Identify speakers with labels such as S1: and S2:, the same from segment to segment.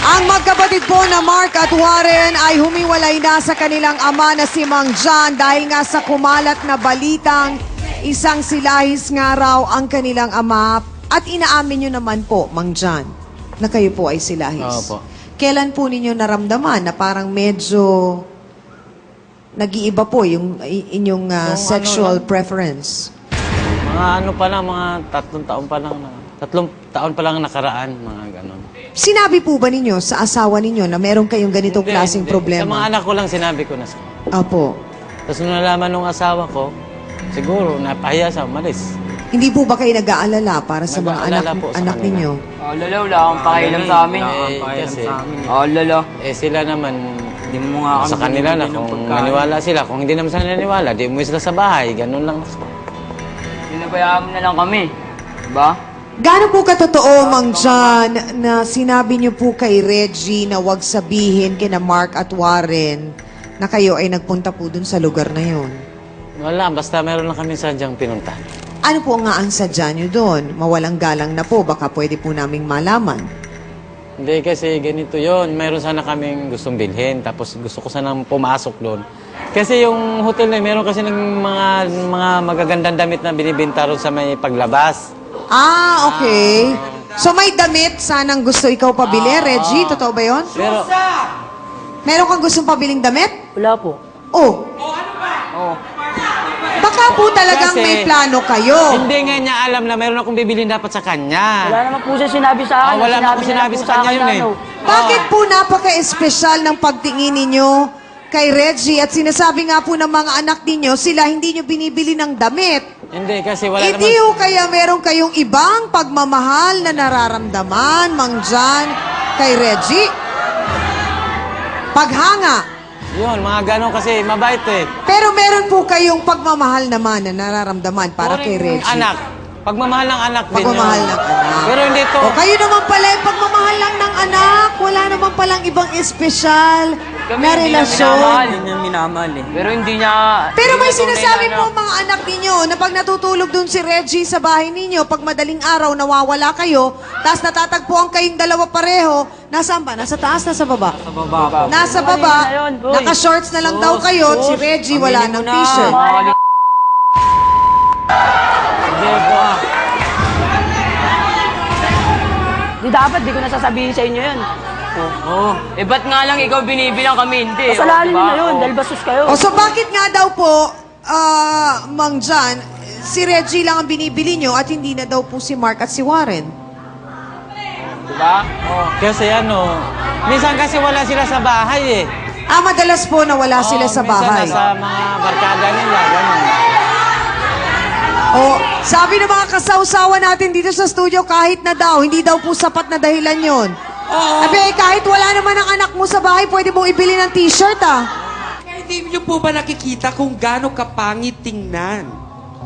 S1: Ang magkapatid po na Mark at Warren ay humiwalay na sa kanilang ama na si Mang John dahil nga sa kumalat na balitang isang silahis nga raw ang kanilang ama at inaamin nyo naman po, Mang John, na kayo po ay silahis.
S2: Opo.
S1: Kailan po ninyo naramdaman na parang medyo nag-iiba po yung i- inyong ah,
S2: Nung ano
S1: sexual
S2: lang.
S1: preference?
S2: Mga ano pa lang, mga tatlong taon pa lang. Na, tatlong taon pa lang nakaraan, mga ganon.
S1: Sinabi po ba ninyo sa asawa ninyo na meron kayong ganitong
S2: Hindi,
S1: klaseng
S2: hindi. Sa mga
S1: problema?
S2: anak ko lang sinabi ko na.
S1: Opo.
S2: Tapos nung nalaman nung asawa ko, siguro napahiya sa umalis.
S1: Hindi po ba kayo nag-aalala para sa mga
S2: Nag-aalala
S1: anak,
S2: po sa
S1: anak
S2: kanila.
S1: ninyo?
S3: Oh, lala, wala akong pakialam sa amin.
S2: Eh, kasi,
S3: Oh, lala.
S2: eh sila naman,
S3: Hindi mo nga kami
S2: sa kanila na
S3: binibigyan ng
S2: kung
S3: pagkain.
S2: maniwala sila. Kung hindi naman sila naniwala, di umuwi sila sa bahay. Ganun lang.
S3: Pinabayaan mo na lang kami. Diba?
S1: Gaano po katotoo, Mang John, na sinabi niyo po kay Reggie na wag sabihin kina Mark at Warren na kayo ay nagpunta po dun sa lugar na yon?
S2: Wala, basta meron lang kami sadyang pinunta.
S1: Ano po nga ang sadya niyo doon? Mawalang galang na po, baka pwede po naming malaman.
S2: Hindi kasi ganito yon Meron sana kaming gustong bilhin. Tapos gusto ko sanang pumasok doon. Kasi yung hotel na yun, meron kasi ng mga, mga magagandang damit na binibenta ron sa may paglabas.
S1: Ah, okay. So may damit sanang gusto ikaw pabili, Reggie? Totoo ba yon?
S2: Pero,
S1: Meron kang gustong pabiling damit?
S3: Wala po.
S1: Oh,
S3: Oh.
S1: baka po talagang
S2: Kasi-
S1: may plano kayo.
S2: hindi nga niya alam na meron akong bibilin dapat sa kanya.
S3: Wala naman po siya sinabi sa akin.
S2: Ah, wala
S3: Sinabi
S2: naman po
S3: niya
S2: sinabi
S3: lang
S2: sa kanya yun
S3: akin
S2: eh.
S3: na ano.
S1: Bakit po napaka-espesyal ng pagtingin ninyo kay Reggie at sinasabi nga po ng mga anak ninyo, sila hindi nyo binibili ng damit?
S2: Hindi, kasi wala
S1: Hindi
S2: naman...
S1: ho kaya meron kayong ibang pagmamahal na nararamdaman, Mang John, kay Reggie? Paghanga.
S2: Yun, mga ganon kasi mabait eh.
S1: Pero meron po kayong pagmamahal naman na nararamdaman para kay Reggie.
S2: Anak. Pagmamahal ng anak din
S1: Pagmamahal
S2: yun.
S1: ng anak.
S2: Pero hindi to.
S1: O kayo naman pala, yung pagmamahal lang ng anak. Wala naman palang ibang espesyal
S3: Kami
S1: na
S3: hindi niya
S1: relasyon.
S3: minamahal. Hindi niya minamahal eh. Pero hindi niya...
S1: Pero
S3: hindi
S1: may
S3: niya tunay
S1: sinasabi
S3: na
S1: po
S3: ano.
S1: mga anak ninyo na pag natutulog dun si Reggie sa bahay ninyo, pag madaling araw nawawala kayo, tapos natatagpuan kayong dalawa pareho, nasaan ba? Nasa taas, nasa baba?
S3: Sa baba.
S1: Nasa
S3: Mali
S1: baba,
S3: na
S1: naka-shorts na lang daw kayo, at si Reggie wala ng
S3: na.
S1: t-shirt.
S2: Hindi po ah.
S4: Di dapat, di ko nasasabihin sa inyo yun.
S3: Oo. Eh, ba't nga lang ikaw binibilang kami? Hindi.
S4: Kasalanan
S3: oh,
S4: nyo na yun, dahil kayo.
S1: O so bakit nga daw po, ah, Mang John, si Reggie lang ang binibili nyo at hindi na daw po si Mark at si Warren?
S3: Diba?
S2: Kasi ano, minsan kasi wala sila sa bahay eh.
S1: Ah, madalas po na wala sila
S2: Oo,
S1: sa
S2: minsan
S1: bahay.
S2: nasa mga barkada nila, ganun.
S1: O, sabi ng mga kasawsawa natin dito sa studio, kahit na daw, hindi daw po sapat na dahilan yon.
S5: Oo.
S1: Abe, kahit wala naman ang anak mo sa bahay, pwede mong ibili ng t-shirt ah.
S5: Hindi niyo po ba nakikita kung gaano kapangit tingnan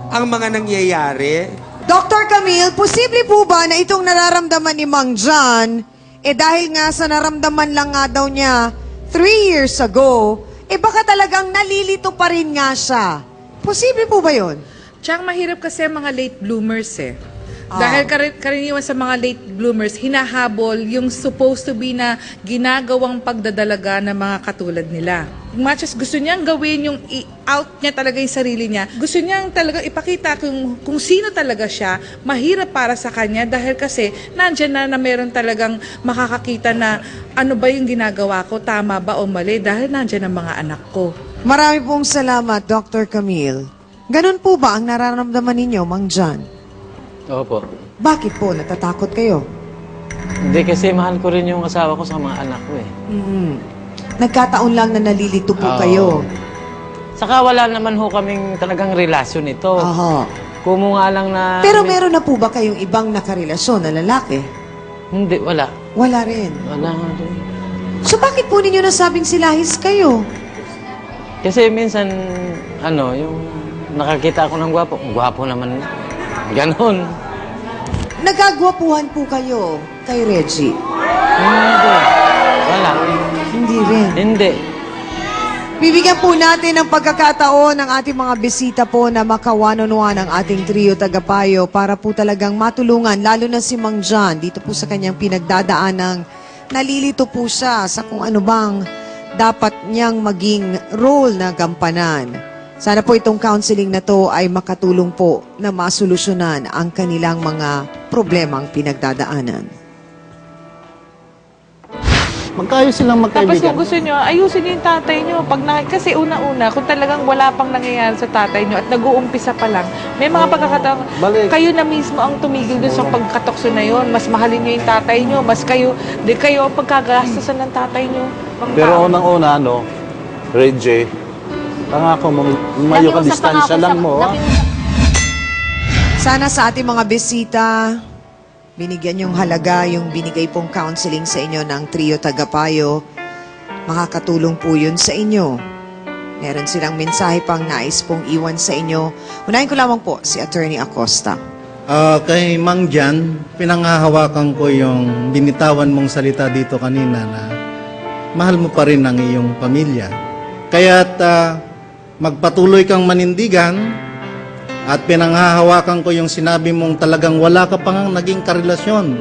S5: ang mga nangyayari?
S1: Dr. Camille, posible po ba na itong nararamdaman ni Mang John, eh dahil nga sa naramdaman lang nga daw niya three years ago, eh baka talagang nalilito pa rin nga siya. Posible po ba yon?
S6: Tsaka mahirap kasi ang mga late bloomers eh.
S1: Ah.
S6: Dahil kar- karaniwan sa mga late bloomers, hinahabol yung supposed to be na ginagawang pagdadalaga ng mga katulad nila. Much as gusto niyang gawin yung i-out niya talaga yung sarili niya, gusto niyang talaga ipakita kung, kung sino talaga siya, mahirap para sa kanya dahil kasi nandyan na na meron talagang makakakita na ano ba yung ginagawa ko, tama ba o mali, dahil nandyan ang mga anak ko.
S1: Marami pong salamat, Dr. Camille. Ganun po ba ang nararamdaman ninyo, Mang John?
S2: Opo.
S1: Bakit po natatakot kayo?
S2: Hindi kasi mahal ko rin yung asawa ko sa mga anak ko eh.
S1: Mhm. Nagkataon lang na nalilito po
S2: Oo.
S1: kayo.
S2: Saka wala naman ho kaming talagang relasyon ito.
S1: Aha.
S2: Kumo nga lang na...
S1: Pero meron na po ba kayong ibang nakarelasyon na lalaki?
S2: Hindi, wala.
S1: Wala rin.
S2: Wala nga rin.
S1: So bakit po ninyo nasabing silahis kayo?
S2: Kasi minsan, ano, yung nakakita ako ng gwapo, gwapo naman. Ganon.
S1: Nagagwapuhan po kayo kay Reggie?
S2: Hindi. Wala.
S1: Hindi rin.
S2: Hindi.
S1: Bibigyan po natin ng pagkakataon ng ating mga bisita po na makawanonwan ang ating trio tagapayo para po talagang matulungan, lalo na si Mang John, dito po sa kanyang pinagdadaan ng nalilito po siya sa kung ano bang dapat niyang maging role na gampanan. Sana po itong counseling na to ay makatulong po na masolusyonan ang kanilang mga problemang pinagdadaanan.
S7: Magkaayos silang
S6: Tapos kung
S7: magkaibigan.
S6: gusto nyo, ayusin nyo yung tatay nyo. Pag na, kasi una-una, kung talagang wala pang nangyayari sa tatay nyo at nag-uumpisa pa lang, may mga pagkakataon,
S7: Balik.
S6: kayo na mismo ang tumigil dun sa pagkatokso na yon. Mas mahalin nyo yung tatay nyo, mas kayo, di kayo ang pagkagastusan ng tatay nyo.
S7: Pero
S6: tao.
S7: unang-una, ano, Ray J, pangako mo, mayo ka distansya lang mo. ah.
S1: Sana sa ating mga bisita, binigyan yung halaga yung binigay pong counseling sa inyo ng trio tagapayo. Makakatulong po yun sa inyo. Meron silang mensahe pang nais pong iwan sa inyo. Unahin ko lamang po si Attorney Acosta.
S8: Ah, kay Mang Jan, pinanghahawakan ko yung binitawan mong salita dito kanina na mahal mo pa rin ang iyong pamilya. Kaya't ah, magpatuloy kang manindigan at pinanghahawakan ko yung sinabi mong talagang wala ka pang naging karelasyon.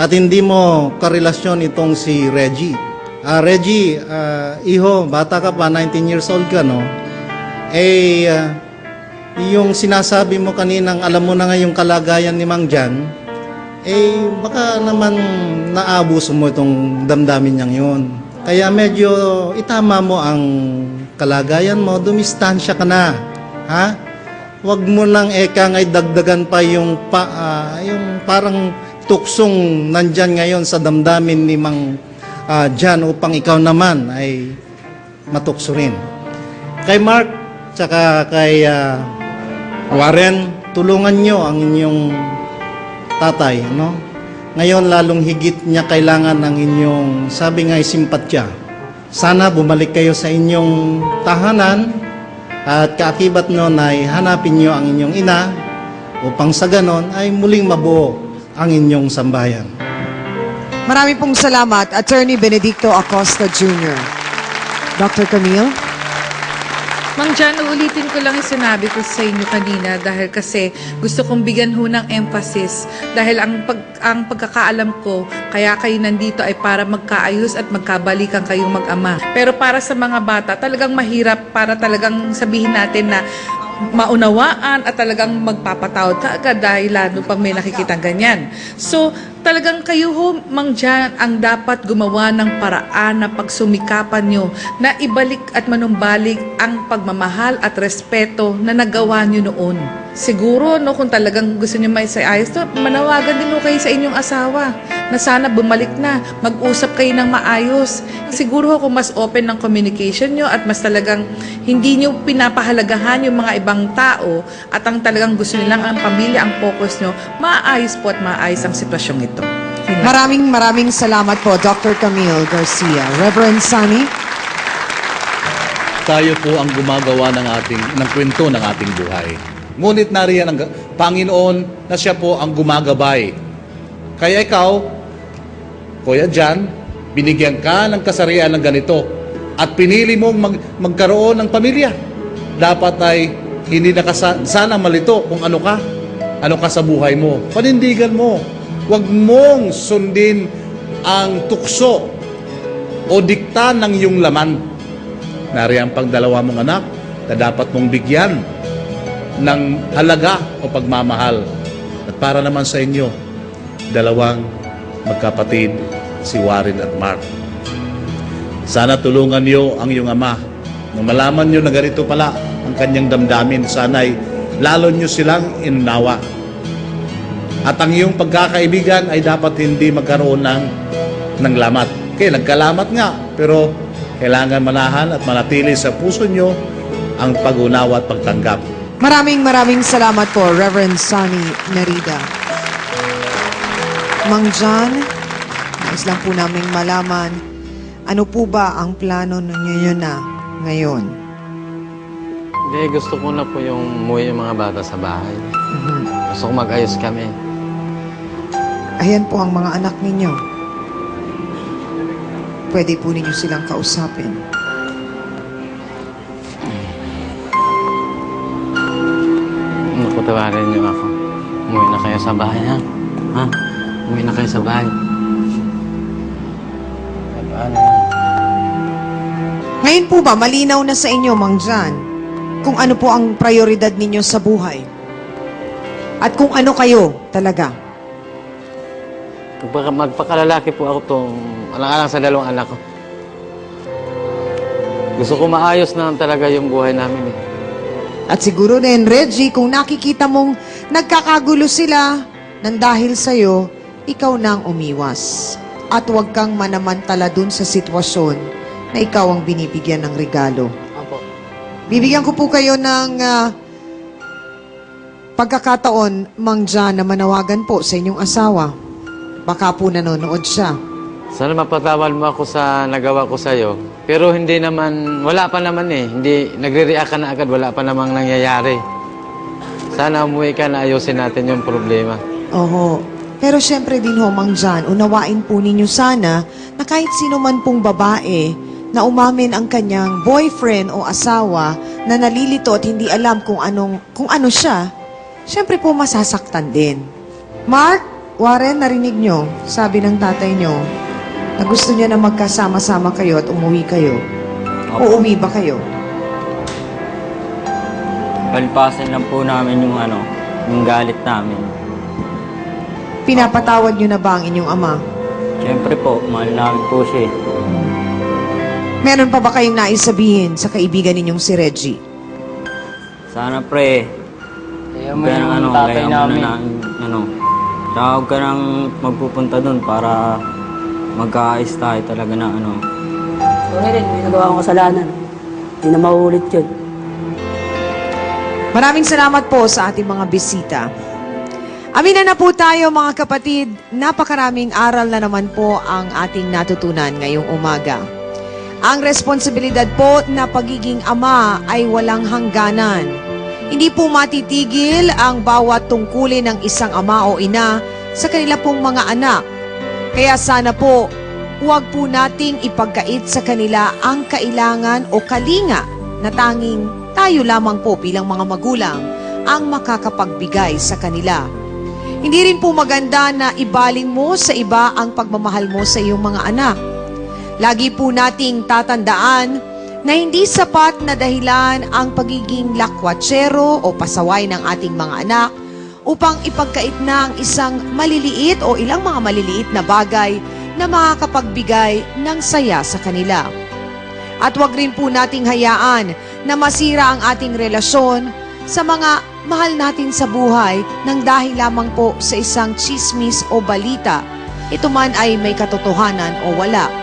S8: At hindi mo karelasyon itong si Reggie. Ah, Reggie, ah, iho, bata ka pa, 19 years old ka, no? Eh, ah, yung sinasabi mo kaninang alam mo na nga yung kalagayan ni Mang Jan, eh baka naman naabuso mo itong damdamin niyang yun. Kaya medyo itama mo ang kalagayan mo, dumistansya ka na. Ha? Huwag mo lang eka ngay dagdagan pa yung, pa, ah, yung parang tuksong nandyan ngayon sa damdamin ni Mang ah, Jan upang ikaw naman ay matukso rin. Kay Mark, tsaka kay ah, Warren, tulungan nyo ang inyong tatay, no? Ngayon, lalong higit niya kailangan ng inyong, sabi nga, simpatya. Sana bumalik kayo sa inyong tahanan at kaakibat nun ay hanapin nyo ang inyong ina upang sa ganon ay muling mabuo ang inyong sambayan.
S1: Marami pong salamat, Attorney Benedicto Acosta Jr. Dr. Camille?
S6: Mang Jan, uulitin ko lang sinabi ko sa inyo kanina dahil kasi gusto kong bigyan ho ng emphasis dahil ang, pag, ang pagkakaalam ko, kaya kayo nandito ay para magkaayos at magkabalikan kayong mag-ama. Pero para sa mga bata, talagang mahirap para talagang sabihin natin na maunawaan at talagang magpapatawad ka agad dahil lalo pag may nakikita ganyan. So, talagang kayo ho, Mang Jan, ang dapat gumawa ng paraan na pagsumikapan nyo na ibalik at manumbalik ang pagmamahal at respeto na nagawa nyo noon. Siguro, no, kung talagang gusto nyo may ayos to, manawagan din ho kayo sa inyong asawa na sana bumalik na, mag-usap kayo ng maayos. Siguro ho, kung mas open ng communication nyo at mas talagang hindi nyo pinapahalagahan yung mga ibang tao at ang talagang gusto nilang ang pamilya, ang focus nyo, maayos po at maayos ang sitwasyong ito. Lang.
S1: Maraming maraming salamat po, Dr. Camille Garcia. Reverend Sunny?
S9: tayo po ang gumagawa ng ating ng kwento ng ating buhay. Ngunit nariyan ang Panginoon na siya po ang gumagabay. Kaya ikaw, Kuya Jan, binigyan ka ng kasarian ng ganito at pinili mong mag, magkaroon ng pamilya. Dapat ay hindi na ka sana malito kung ano ka. Ano ka sa buhay mo. Panindigan mo. Huwag mong sundin ang tukso o dikta ng iyong laman. Nariyan pang dalawa mong anak na dapat mong bigyan ng halaga o pagmamahal. At para naman sa inyo, dalawang magkapatid, si Warren at Mark. Sana tulungan niyo ang iyong ama. Nung malaman niyo na ganito pala ang kanyang damdamin, sana'y lalo niyo silang inunawa. At ang iyong pagkakaibigan ay dapat hindi magkaroon ng, ng lamat. Kaya nagkalamat nga, pero kailangan manahan at manatili sa puso nyo ang pag-unawa at pagtanggap.
S1: Maraming maraming salamat po, Reverend Sunny Narida. Mang John, nais lang po naming malaman, ano po ba ang plano ninyo na ngayon?
S2: Hindi, gusto ko na po yung umuwi yung mga bata sa bahay. Gusto ko mag-ayos kami.
S1: Ayan po ang mga anak ninyo. Pwede po ninyo silang kausapin.
S2: Napatawarin niyo ako. Umuwi na kayo sa bahay, ha? Ha? Umuwi na kayo sa bahay. Paano?
S1: Ngayon po ba, malinaw na sa inyo, Mang Jan, kung ano po ang prioridad ninyo sa buhay? At kung ano kayo talaga?
S2: Magpaka, magpakalalaki po ako tong alang-alang sa dalawang anak ko. Gusto ko maayos na talaga yung buhay namin eh.
S1: At siguro din, Reggie, kung nakikita mong nagkakagulo sila nang dahil sa'yo, ikaw nang umiwas. At huwag kang manamantala dun sa sitwasyon na ikaw ang binibigyan ng regalo.
S4: Opo.
S1: Bibigyan ko po kayo ng ah, pagkakataon, Mang John, na manawagan po sa inyong asawa. Baka po nanonood siya.
S2: Sana mapatawad mo ako sa nagawa ko sa'yo. Pero hindi naman, wala pa naman eh. Hindi, nagre-react ka na agad, wala pa namang nangyayari. Sana umuwi ka na ayusin natin yung problema.
S1: Oho. Pero syempre din ho, Mang John, unawain po ninyo sana na kahit sino man pong babae na umamin ang kanyang boyfriend o asawa na nalilito at hindi alam kung anong kung ano siya, syempre po masasaktan din. Mark, Warren, narinig nyo, sabi ng tatay nyo, na gusto niya na magkasama-sama kayo at umuwi kayo. Uuwi ba kayo?
S3: Palipasin lang po namin yung ano, yung galit namin.
S1: Pinapatawad nyo na ba ang inyong ama?
S3: Siyempre po, mahal namin po siya eh.
S1: Meron pa ba kayong nais sabihin sa kaibigan ninyong si Reggie?
S3: Sana pre,
S4: Ayaw
S3: huwag
S4: mo
S3: ka nang
S4: yung
S3: ano,
S4: tatay
S3: kaya mo
S4: namin.
S3: na, ano, tsaka huwag ka nang magpupunta doon para magkaayos tayo talaga na ano.
S4: Sorry rin, may nagawa akong kasalanan. Hindi na mauulit yun.
S1: Maraming salamat po sa ating mga bisita. Amina na po tayo mga kapatid, napakaraming aral na naman po ang ating natutunan ngayong umaga. Ang responsibilidad po na pagiging ama ay walang hangganan. Hindi po matitigil ang bawat tungkulin ng isang ama o ina sa kanila pong mga anak. Kaya sana po, huwag po nating ipagkait sa kanila ang kailangan o kalinga na tanging tayo lamang po bilang mga magulang ang makakapagbigay sa kanila. Hindi rin po maganda na ibaling mo sa iba ang pagmamahal mo sa iyong mga anak. Lagi po nating tatandaan na hindi sapat na dahilan ang pagiging lakwatsero o pasaway ng ating mga anak upang ipagkait na ang isang maliliit o ilang mga maliliit na bagay na makakapagbigay ng saya sa kanila. At wag rin po nating hayaan na masira ang ating relasyon sa mga mahal natin sa buhay nang dahil lamang po sa isang chismis o balita. Ito man ay may katotohanan o wala.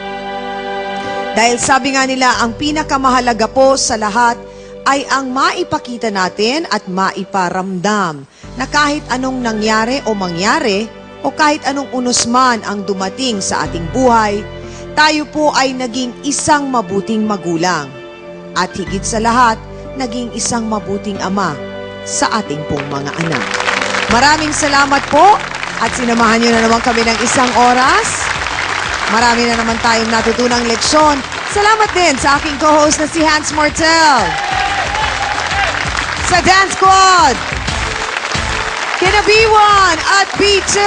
S1: Dahil sabi nga nila, ang pinakamahalaga po sa lahat ay ang maipakita natin at maiparamdam na kahit anong nangyari o mangyari o kahit anong unos man ang dumating sa ating buhay, tayo po ay naging isang mabuting magulang. At higit sa lahat, naging isang mabuting ama sa ating pong mga anak. Maraming salamat po at sinamahan niyo na naman kami ng isang oras. Marami na naman tayong natutunang leksyon. Salamat din sa aking co-host na si Hans Martel. Sa Dance Squad, kina B1 at B2.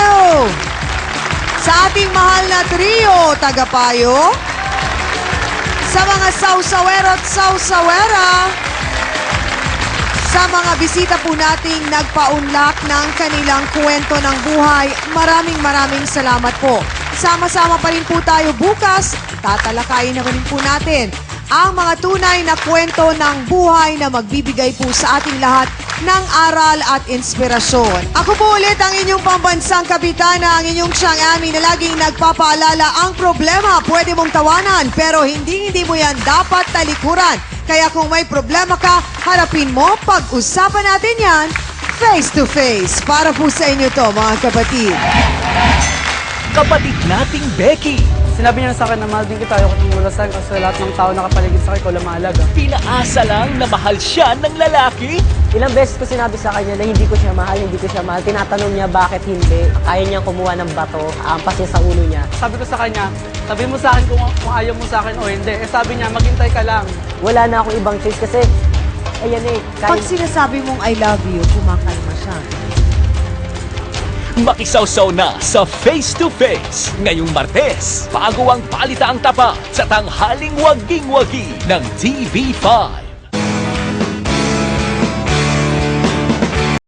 S1: Sa ating mahal na trio, tagapayo. Sa mga sausawero at sausawera. Sa mga bisita po nating nagpaunlak ng kanilang kwento ng buhay, maraming maraming salamat po. Sama-sama pa rin po tayo bukas. Tatalakayin na rin po natin ang mga tunay na kwento ng buhay na magbibigay po sa ating lahat ng aral at inspirasyon. Ako po ulit ang inyong pambansang kapitana, ang inyong Chang Ami na laging nagpapaalala ang problema pwede mong tawanan pero hindi hindi mo yan dapat talikuran. Kaya kung may problema ka, harapin mo, pag-usapan natin yan face to face. Para po sa inyo to mga kapatid.
S10: Kapatid nating Becky.
S4: Sinabi niya sa akin na mahal din kita, ayoko nang mulasan kasi lahat ng tao nakapaligid sa akin ko lang mahalaga.
S10: Pinaasa lang na mahal siya ng lalaki.
S11: Ilang beses ko sinabi sa kanya na hindi ko siya mahal, hindi ko siya mahal. Tinatanong niya bakit hindi. Kaya niya kumuha ng bato, ampas niya sa ulo niya.
S4: Sabi ko sa kanya, sabi mo sa akin kung, kung ayaw mo sa akin o hindi. Eh sabi niya, maghintay ka lang.
S11: Wala na akong ibang choice kasi, ayan eh,
S1: Pag
S11: kahit
S1: sinasabi mong I love you, kumakalma siya.
S10: Makisawsaw na sa Face to Face ngayong Martes bago ang palitaang tapa sa tanghaling waging-wagi ng TV5.